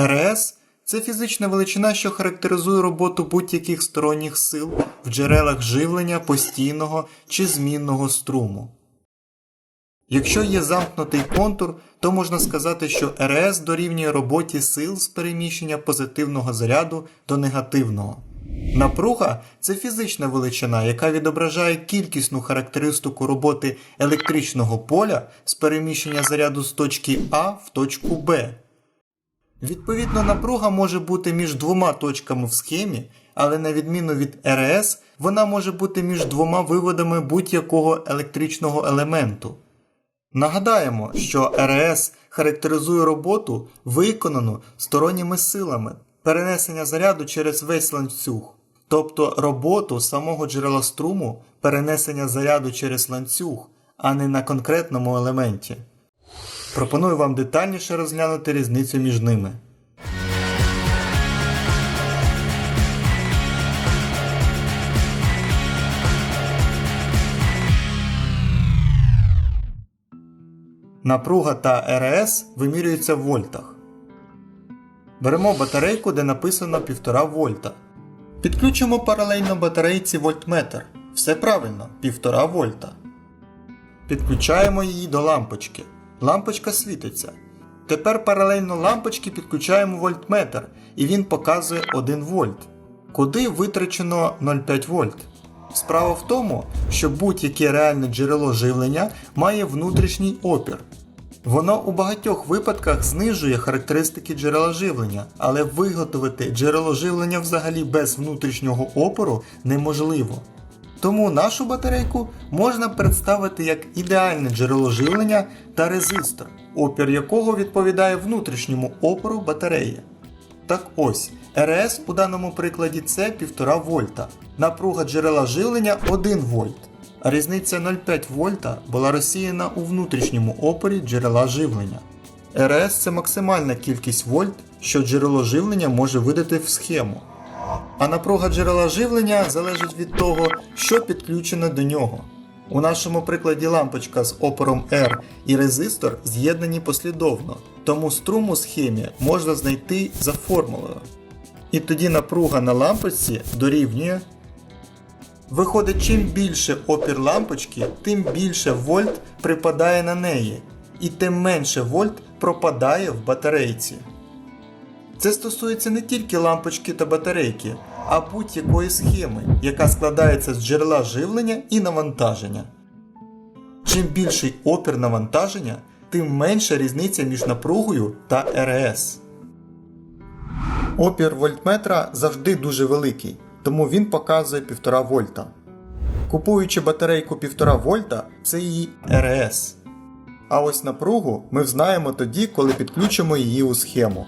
РС це фізична величина, що характеризує роботу будь-яких сторонніх сил в джерелах живлення постійного чи змінного струму. Якщо є замкнутий контур, то можна сказати, що РС дорівнює роботі сил з переміщення позитивного заряду до негативного. Напруга це фізична величина, яка відображає кількісну характеристику роботи електричного поля з переміщення заряду з точки А в точку Б. Відповідно, напруга може бути між двома точками в схемі, але на відміну від РС, вона може бути між двома виводами будь-якого електричного елементу. Нагадаємо, що РС характеризує роботу, виконану сторонніми силами, перенесення заряду через весь ланцюг, тобто роботу самого джерела струму, перенесення заряду через ланцюг, а не на конкретному елементі. Пропоную вам детальніше розглянути різницю між ними. Напруга та РС вимірюються в вольтах. Беремо батарейку, де написано 1,5 вольта. Підключимо паралельно батарейці вольтметр. Все правильно, 1,5 вольта. Підключаємо її до лампочки. Лампочка світиться. Тепер паралельно лампочки підключаємо вольтметр, і він показує 1 вольт. Куди витрачено 0,5 вольт? Справа в тому, що будь-яке реальне джерело живлення має внутрішній опір. Воно у багатьох випадках знижує характеристики джерела живлення, але виготовити джерело живлення взагалі без внутрішнього опору неможливо. Тому нашу батарейку можна представити як ідеальне джерело живлення та резистор, опір якого відповідає внутрішньому опору батареї. Так ось, РС у даному прикладі це 1,5 вольта, напруга джерела живлення 1 вольт, а різниця 0,5 вольта була розсіяна у внутрішньому опорі джерела живлення. РС це максимальна кількість вольт, що джерело живлення може видати в схему. А напруга джерела живлення залежить від того, що підключено до нього. У нашому прикладі лампочка з опором R і резистор з'єднані послідовно, тому струм у схемі можна знайти за формулою. І тоді напруга на лампочці дорівнює. Виходить, чим більше опір лампочки, тим більше вольт припадає на неї, і тим менше вольт пропадає в батарейці. Це стосується не тільки лампочки та батарейки, а будь-якої схеми, яка складається з джерела живлення і навантаження. Чим більший опір навантаження, тим менша різниця між напругою та РС. Опір вольтметра завжди дуже великий, тому він показує 1,5 вольта. Купуючи батарейку 1,5 вольта, це її РС. А ось напругу ми взнаємо тоді, коли підключимо її у схему.